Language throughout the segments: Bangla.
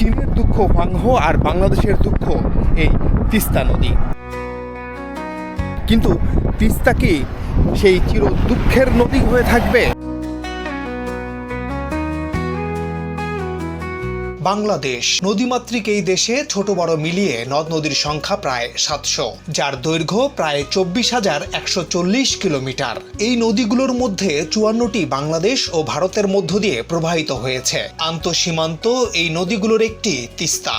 চীনের দুঃখ হোয়াংহো আর বাংলাদেশের দুঃখ এই তিস্তা নদী। কিন্তু তিস্তা কি সেই চির দুঃখের নদী হয়ে থাকবে? বাংলাদেশ। নদীমাতৃক এই দেশে ছোট বড় মিলিয়ে নদ নদীর সংখ্যা প্রায় সাতশো, যার দৈর্ঘ্য প্রায় চব্বিশ হাজার একশো চল্লিশ কিলোমিটার। এই নদীগুলোর মধ্যে চুয়ান্নটি বাংলাদেশ ও ভারতের মধ্য দিয়ে প্রবাহিত হয়েছে। আন্তঃসীমান্ত এই নদীগুলোর একটি তিস্তা।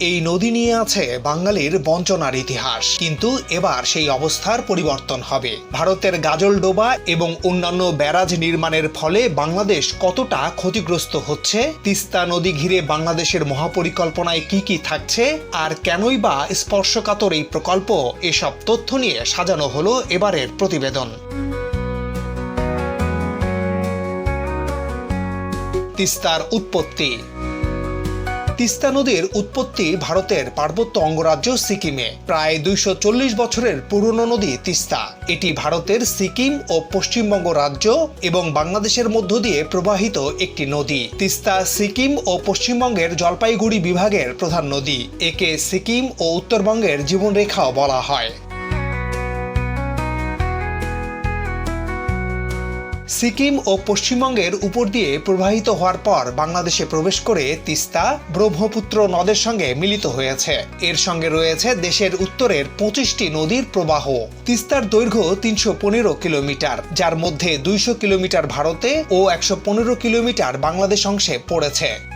এই নদী নিয়ে আছে বাঙালির বঞ্চনার ইতিহাস। কিন্তু এবার সেই অবস্থার পরিবর্তন হবে। ভারতের গাজলডোবা এবং অন্যান্য ব্যারাজ নির্মাণের ফলে বাংলাদেশ কতটা ক্ষতিগ্রস্ত হচ্ছে? তিস্তা নদী ঘিরে বাংলাদেশের মহাপরিকল্পনায় কি কি থাকছে? আর কেনই বা স্পর্শকাতর এই প্রকল্প? এসব তথ্য নিয়ে সাজানো হলো এবারের প্রতিবেদন। তিস্তার উৎপত্তি। তিস্তা নদীর উৎপত্তি ভারতের পার্বত্য অঙ্গরাজ্য সিকিমে। প্রায় দুইশো চল্লিশ বছরের পুরনো নদী তিস্তা। এটি ভারতের সিকিম ও পশ্চিমবঙ্গ রাজ্য এবং বাংলাদেশের মধ্য দিয়ে প্রবাহিত একটি নদী। তিস্তা সিকিম ও পশ্চিমবঙ্গের জলপাইগুড়ি বিভাগের প্রধান নদী। একে সিকিম ও উত্তরবঙ্গের জীবনরেখাও বলা হয়। সিকিম ও পশ্চিমবঙ্গের উপর দিয়ে প্রবাহিত হওয়ার পর বাংলাদেশে প্রবেশ করে তিস্তা, ব্রহ্মপুত্র নদের সঙ্গে মিলিত হয়েছে। এর সঙ্গে রয়েছে দেশের উত্তরের পঁচিশটি নদীর প্রবাহ। তিস্তার দৈর্ঘ্য তিনশো পনেরো কিলোমিটার, যার মধ্যে দুইশো কিলোমিটার ভারতে ও একশো পনেরো কিলোমিটার বাংলাদেশ অংশে পড়েছে।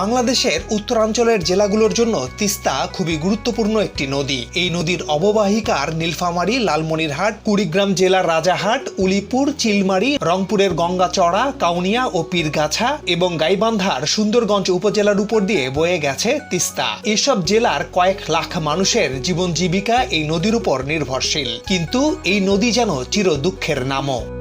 বাংলাদেশের উত্তরাঞ্চলের জেলাগুলোর জন্য তিস্তা খুবই গুরুত্বপূর্ণ একটি নদী। এই নদীর অববাহিকার নীলফামারী, লালমনিরহাট, কুড়িগ্রাম জেলার রাজাহাট, উলিপুর, চিলমারি, রংপুরের গঙ্গাচড়া, কাউনিয়া ও পীরগাছা এবং গাইবান্ধার সুন্দরগঞ্জ উপজেলার উপর দিয়ে বয়ে গেছে তিস্তা। এসব জেলার কয়েক লাখ মানুষের জীবন জীবিকা এই নদীর উপর নির্ভরশীল। কিন্তু এই নদী যেন চির দুঃখের নামও।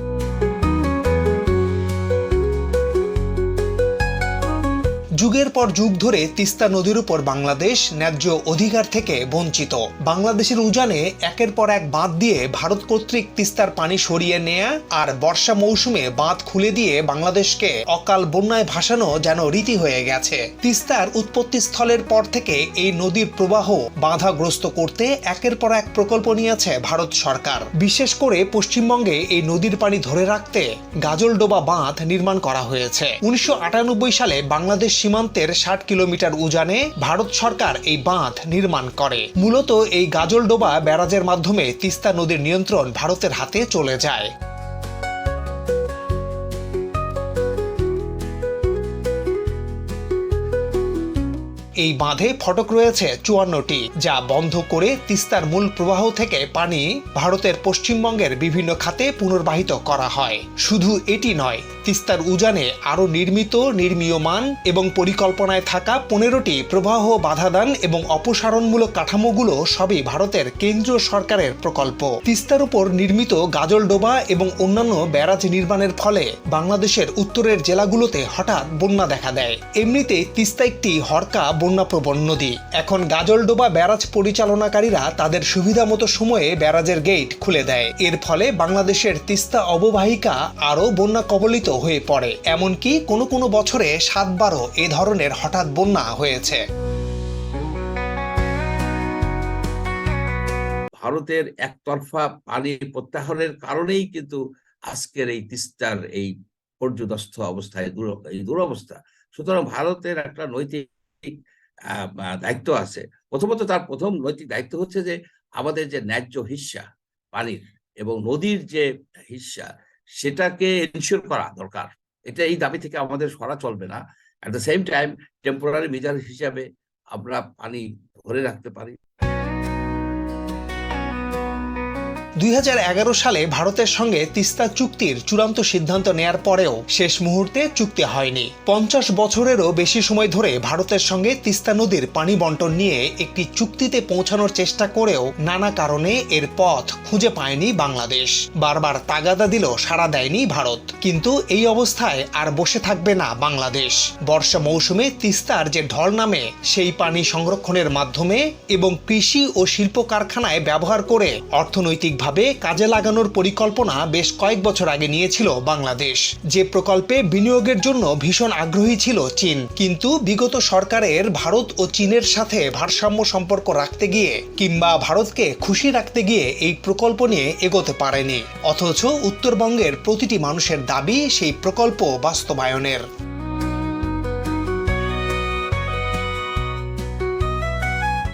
যুগের পর যুগ ধরে তিস্তা নদীর উপর বাংলাদেশ ন্যায্য অধিকার থেকে বঞ্চিত। বাংলাদেশের উজানে একের পর এক বাঁধ দিয়ে ভারত কর্তৃক তিস্তার পানি সরিয়ে নেয়া আর বর্ষা মৌসুমে বাঁধ খুলে দিয়ে বাংলাদেশকে অকাল বন্যায় ভাসানো যেন রীতি হয়ে গেছে। তিস্তার উৎপত্তি স্থলের পর থেকে এই নদীর প্রবাহ বাধাগ্রস্ত করতে একের পর এক প্রকল্প নিয়েছে ভারত সরকার। বিশেষ করে পশ্চিমবঙ্গে এই নদীর পানি ধরে রাখতে গাজলডোবা বাঁধ নির্মাণ করা হয়েছে। উনিশশো আটানব্বই সালে বাংলাদেশ সীমান্তের ষাট কিলোমিটার উজানে ভারত সরকার এই বাঁধ নির্মাণ করে। মূলত এই গাজলডোবা ব্যারাজের মাধ্যমে তিস্তা নদীর নিয়ন্ত্রণ ভারতের হাতে চলে যায়। এই বাঁধে ফটক রয়েছে চুয়ান্নটি, যা বন্ধ করে তিস্তার মূল প্রবাহ থেকে পানি ভারতের পশ্চিমবঙ্গের বিভিন্ন খাতে পুনর্বাহিত করা হয়। শুধু এটি নয়, তিস্তার উজানে আরও নির্মিত, নির্মীয়মান এবং পরিকল্পনায় থাকা পনেরোটি প্রবাহ বাধাদান এবং অপসারণমূলক কাঠামোগুলো সবই ভারতের কেন্দ্রীয় সরকারের প্রকল্প। তিস্তার উপর নির্মিত গাজলডোবা এবং অন্যান্য ব্যারাজ নির্মাণের ফলে বাংলাদেশের উত্তরের জেলাগুলোতে হঠাৎ বন্যা দেখা দেয়। এমনিতে তিস্তা একটি হরকা বন্যাপ্রবণ নদী। এখন গাজলডোবা ব্যারাজ পরিচালনাকারীরা তাদের সুবিধা মতো সময়ে ব্যারাজের গেট খুলে দেয়। এর ফলে বাংলাদেশের তিস্তা অববাহিকা আরও বন্যা কবলিত হয়ে পড়ে। এমনকি কোনো কোনো বছরে সাতবারও এ ধরনের হঠাৎ বন্যা হয়েছে। ভারতের একতরফা পানি প্রত্যাহারের কারণেই কিন্তু আজকের এই তিস্তার এই পর্যদস্ত অবস্থায় দুর- এই দুরবস্থা। সুতরাং ভারতের একটা নৈতিক দায়িত্ব আছে। প্রথমত তার প্রথম নৈতিক দায়িত্ব হচ্ছে যে, আমাদের যে ন্যায্য হিস্যা পানির এবং নদীর যে হিস্যা সেটাকে এনশিওর করা দরকার। এটা এই দাবি থেকে আমাদের সরা চলবে না। At the same time temporary measure হিসাবে আমরা পানি ধরে রাখতে পারি। দুই হাজার এগারো সালে ভারতের সঙ্গে তিস্তা চুক্তির চূড়ান্ত সিদ্ধান্ত নেয়ার পরেও শেষ মুহূর্তে চুক্তি হয়নি। পঞ্চাশ বছরেরও বেশি সময় ধরে ভারতের সঙ্গে তিস্তা নদীর পানি বন্টন নিয়ে একটি চুক্তিতে পৌঁছানোর চেষ্টা করেও নানা কারণে এর পথ খুঁজে পায়নি বাংলাদেশ। বারবার তাগাদা দিল সাড়া দেয়নি ভারত। কিন্তু এই অবস্থায় আর বসে থাকবে না বাংলাদেশ। বর্ষা মৌসুমে তিস্তার যে ঢল নামে, সেই পানি সংরক্ষণের মাধ্যমে এবং কৃষি ও শিল্প কারখানায় ব্যবহার করে অর্থনৈতিকভাবে বাণিজ্যিকভাবে কাজে লাগানোর পরিকল্পনা বেশ কয়েক বছর আগে নিয়েছিল বাংলাদেশ। যে প্রকল্পে বিনিয়োগের জন্য ভীষণ আগ্রহী ছিল চীন। কিন্তু বিগত সরকারের ভারত ও চীনের সাথে ভারসাম্য সম্পর্ক রাখতে গিয়ে কিংবা ভারতকে খুশি রাখতে গিয়ে এই প্রকল্প নিয়ে এগোতে পারেনি। অথচ উত্তরবঙ্গের প্রতিটি মানুষের দাবি সেই প্রকল্প বাস্তবায়নের।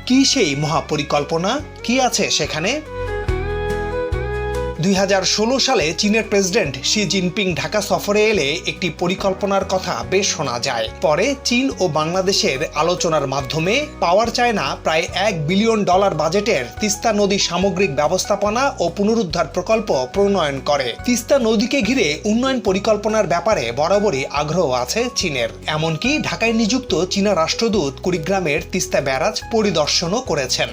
কি সেই মহাপরিকল্পনা? কি আছে সেখানে? দুই হাজার ষোলো সালে চীনের প্রেসিডেন্ট শি জিনপিং ঢাকা সফরে এলে একটি পরিকল্পনার কথা বেশ শোনা যায়। পরে চীন ও বাংলাদেশের আলোচনার মাধ্যমে পাওয়ার চায়না প্রায় এক বিলিয়ন ডলার বাজেটের তিস্তা নদী সামগ্রিক ব্যবস্থাপনা ও পুনরুদ্ধার প্রকল্প প্রণয়ন করে। তিস্তা নদীকে ঘিরে উন্নয়ন পরিকল্পনার ব্যাপারে বরাবরই আগ্রহ আছে চীনের। এমনকি ঢাকায় নিযুক্ত চীনা রাষ্ট্রদূত কুড়িগ্রামের তিস্তা ব্যারাজ পরিদর্শনও করেছেন।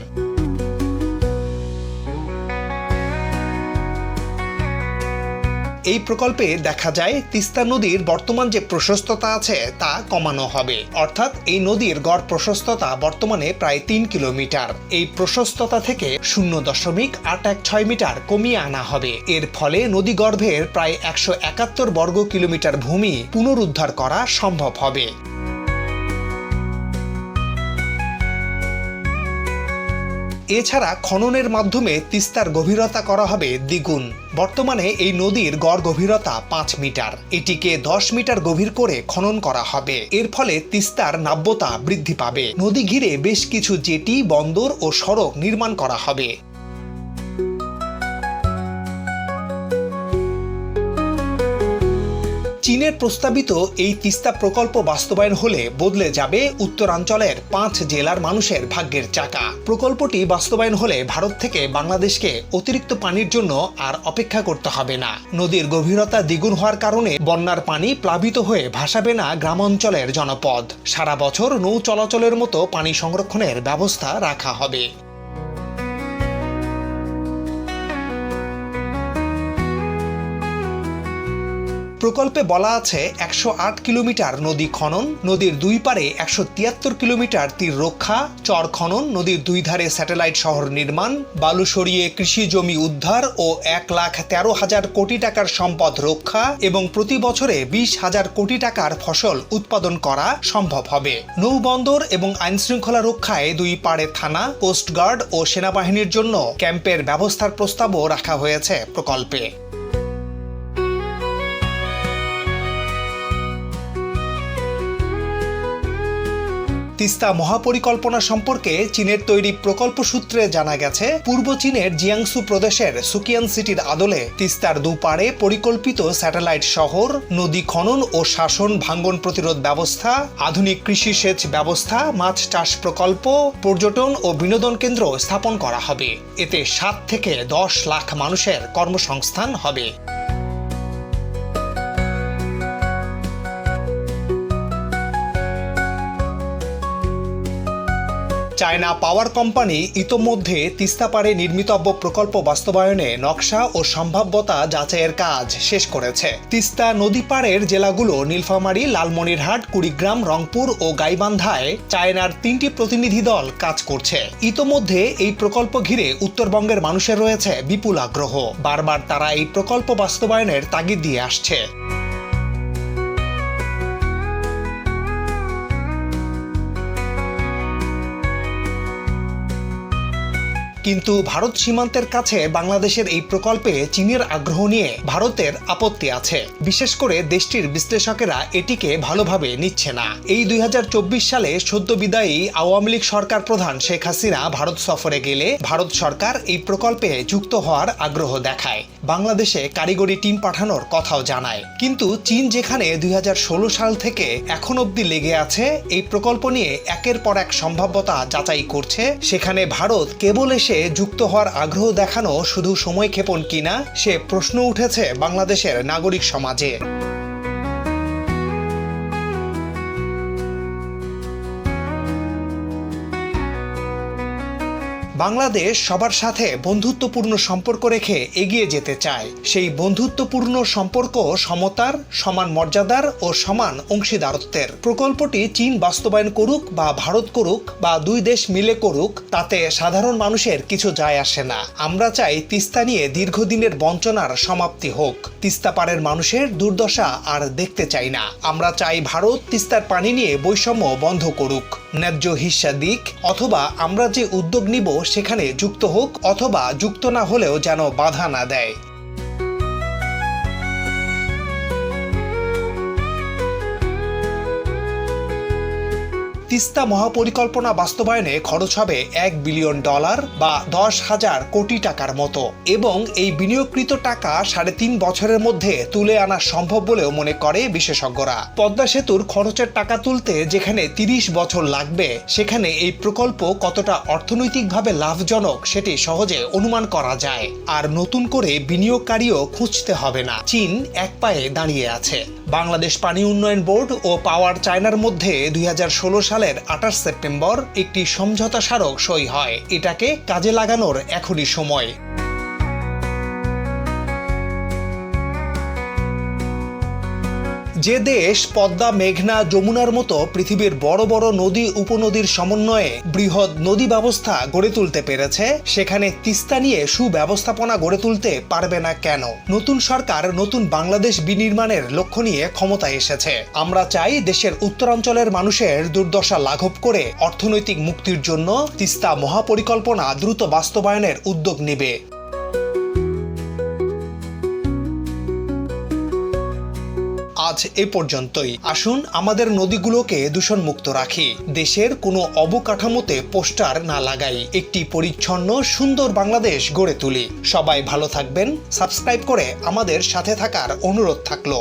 এই প্রকল্পে দেখা যায় তিস্তা নদীর বর্তমান যে প্রশস্ততা আছে তা কমানো হবে। অর্থাৎ এই নদীর গড় প্রশস্ততা বর্তমানে প্রায় তিন কিলোমিটার। এই প্রশস্ততা থেকে শূন্য দশমিক আট এক ছয় মিটার কমিয়ে আনা হবে। এর ফলে নদী গর্ভের প্রায় একশো একাত্তর বর্গ কিলোমিটার ভূমি পুনরুদ্ধার করা সম্ভব হবে। এছাড়া খননের মাধ্যমে তিস্তার গভীরতা করা হবে দ্বিগুণ। বর্তমানে এই নদীর গড় গভীরতা পাঁচ মিটার। এটিকে দশ মিটার গভীর করে খনন করা হবে। এর ফলে তিস্তার নাব্যতা বৃদ্ধি পাবে। নদী ঘিরে বেশ কিছু জেটি, বন্দর ও সড়ক নির্মাণ করা হবে। চীনের প্রস্তাবিত এই তিস্তা প্রকল্প বাস্তবায়ন হলে বদলে যাবে উত্তরাঞ্চলের পাঁচ জেলার মানুষের ভাগ্যের চাকা। প্রকল্পটি বাস্তবায়ন হলে ভারত থেকে বাংলাদেশকে অতিরিক্ত পানির জন্য আর অপেক্ষা করতে হবে না। নদীর গভীরতা দ্বিগুণ হওয়ার কারণে বন্যার পানি প্লাবিত হয়ে ভাসাবে না গ্রামাঞ্চলের জনপদ। সারা বছর নৌ চলাচলের মতো পানি সংরক্ষণের ব্যবস্থা রাখা হবে। প্রকল্পে বলা আছে একশো আট কিলোমিটার নদী খনন, নদীর দুই পারে একশো তিয়াত্তর কিলোমিটার তীর রক্ষা, চর খনন, নদীর দুই ধারে স্যাটেলাইট শহর নির্মাণ, বালু সরিয়ে কৃষি জমি উদ্ধার ও এক লাখ তেরো হাজার কোটি টাকার সম্পদ রক্ষা এবং প্রতি বছরে বিশ হাজার কোটি টাকার ফসল উৎপাদন করা সম্ভব হবে। নৌবন্দর এবং আইনশৃঙ্খলা রক্ষায় দুই পাড়ে থানা, কোস্টগার্ড ও সেনাবাহিনীর জন্য ক্যাম্পের ব্যবস্থার প্রস্তাবও রাখা হয়েছে প্রকল্পে। তিস্তা মহাপরিকল্পনা সম্পর্কে চীনের তৈরি প্রকল্প সূত্রে জানা গেছে, পূর্ব চীনের জিয়াংসু প্রদেশের সুকিয়ান সিটির আদলে তিস্তার দুপারে পরিকল্পিত স্যাটেলাইট শহর, নদী খনন ও শাসন ভাঙ্গন প্রতিরোধ ব্যবস্থা, আধুনিক কৃষি সেচ ব্যবস্থা, মাছ চাষ প্রকল্প, পর্যটন ও বিনোদন কেন্দ্র স্থাপন করা হবে। এতে সাত থেকে দশ লাখ মানুষের কর্মসংস্থান হবে। চায়না পাওয়ার কোম্পানি ইতোমধ্যে তিস্তাপাড়ে নির্মিতব্য প্রকল্প বাস্তবায়নে নকশা ও সম্ভাব্যতা যাচাইয়ের কাজ শেষ করেছে। তিস্তা নদী পাড়ের জেলাগুলো নীলফামারী, লালমনিরহাট, কুড়িগ্রাম, রংপুর ও গাইবান্ধায় চায়নার তিনটি প্রতিনিধি দল কাজ করছে। ইতোমধ্যে এই প্রকল্প ঘিরে উত্তরবঙ্গের মানুষের রয়েছে বিপুল আগ্রহ। বারবার তারা এই প্রকল্প বাস্তবায়নের তাগিদ দিয়ে আসছে। কিন্তু ভারত সীমান্তের কাছে বাংলাদেশের এই প্রকল্পে চীনের আগ্রহ নিয়ে ভারতের আপত্তি আছে। বিশেষ করে দেশটির বিশ্লেষকেরা এটিকে ভালোভাবে নিচ্ছে না। এই দুই হাজার চব্বিশ সালে সদ্য বিদায়ী আওয়ামী লীগ সরকার প্রধান শেখ হাসিনা ভারত সফরে গেলে ভারত সরকার এই প্রকল্পে যুক্ত হওয়ার আগ্রহ দেখায়। বাংলাদেশে কারিগরি টিম পাঠানোর কথাও জানায়। কিন্তু চীন যেখানে দুই হাজার ষোলো সাল থেকে এখন অবধি লেগে আছে, এই প্রকল্প নিয়ে একের পর এক সম্ভাব্যতা যাচাই করছে। সেখানে ভারত কেবল এসে যুক্ত হওয়ার আগ্রহ দেখানো শুধু সময় ক্ষেপণ কিনা সে প্রশ্ন উঠেছে বাংলাদেশের নাগরিক সমাজে। বাংলাদেশ সবার সাথে বন্ধুত্বপূর্ণ সম্পর্ক রেখে এগিয়ে যেতে চায়। সেই বন্ধুত্বপূর্ণ সম্পর্ক সমতার, সমান মর্যাদার ও সমান অংশীদারত্বের। প্রকল্পটি চীন বাস্তবায়ন করুক বা ভারত করুক বা দুই দেশ মিলে করুক, তাতে সাধারণ মানুষের কিছু যায় আসে না। আমরা চাই তিস্তা নিয়ে দীর্ঘদিনের বঞ্চনার সমাপ্তি হোক। তিস্তা পাড়ের মানুষের দুর্দশা আর দেখতে চাই না। আমরা চাই ভারত তিস্তার পানি নিয়ে বৈষম্য বন্ধ করুক। ন্যায্য হিস্সা দিক অথবা আমরা যে উদ্যোগ নিব সেখানে যুক্ত হোক অথবা যুক্ত না হলেও যেন বাধা না দেয়। তিস্তা মহাপরিকল্পনা বাস্তবায়নে খরচ হবে এক বিলিয়ন ডলার বা দশ হাজার কোটি টাকার মতো এবং এই বিনিয়োগকৃত টাকা সাড়ে তিন বছরের মধ্যে তুলে আনা সম্ভব বলেও মনে করে বিশেষজ্ঞরা। পদ্মা সেতুর খরচের টাকা তুলতে যেখানে তিরিশ বছর লাগবে, সেখানে এই প্রকল্প কতটা অর্থনৈতিকভাবে লাভজনক সেটি সহজে অনুমান করা যায়। আর নতুন করে বিনিয়োগকারীও খুঁজতে হবে না। চীন এক পায়ে দাঁড়িয়ে আছে। বাংলাদেশ পানি উন্নয়ন বোর্ড ও পাওয়ার চায়নার মধ্যে দুই ষোলো সালের আঠাশ সেপ্টেম্বর একটি সমঝোতা স্মারক সই হয়। এটাকে কাজে লাগানোর এখনই সময়। যে দেশ পদ্মা, মেঘনা, যমুনার মতো পৃথিবীর বড় বড় নদী উপনদীর সমন্বয়ে বৃহৎ নদী ব্যবস্থা গড়ে তুলতে পেরেছে, সেখানে তিস্তা নিয়ে সুব্যবস্থাপনা গড়ে তুলতে পারবে না কেন? নতুন সরকার, নতুন বাংলাদেশ বিনির্মাণের লক্ষ্য নিয়ে ক্ষমতায় এসেছে। আমরা চাই দেশের উত্তরাঞ্চলের মানুষের দুর্দশা লাঘব করে অর্থনৈতিক মুক্তির জন্য তিস্তা মহাপরিকল্পনা দ্রুত বাস্তবায়নের উদ্যোগ নেবে। আজ এ পর্যন্তই। আসুন আমাদের নদীগুলোকে দূষণ মুক্ত রাখি। দেশের কোনো অবকাঠামোতে পোস্টার না লাগাই। একটি পরিচ্ছন্ন, সুন্দর বাংলাদেশ গড়ে তুলি। সবাই ভালো থাকবেন, সাবস্ক্রাইব করে আমাদের সাথে থাকার অনুরোধ থাকল।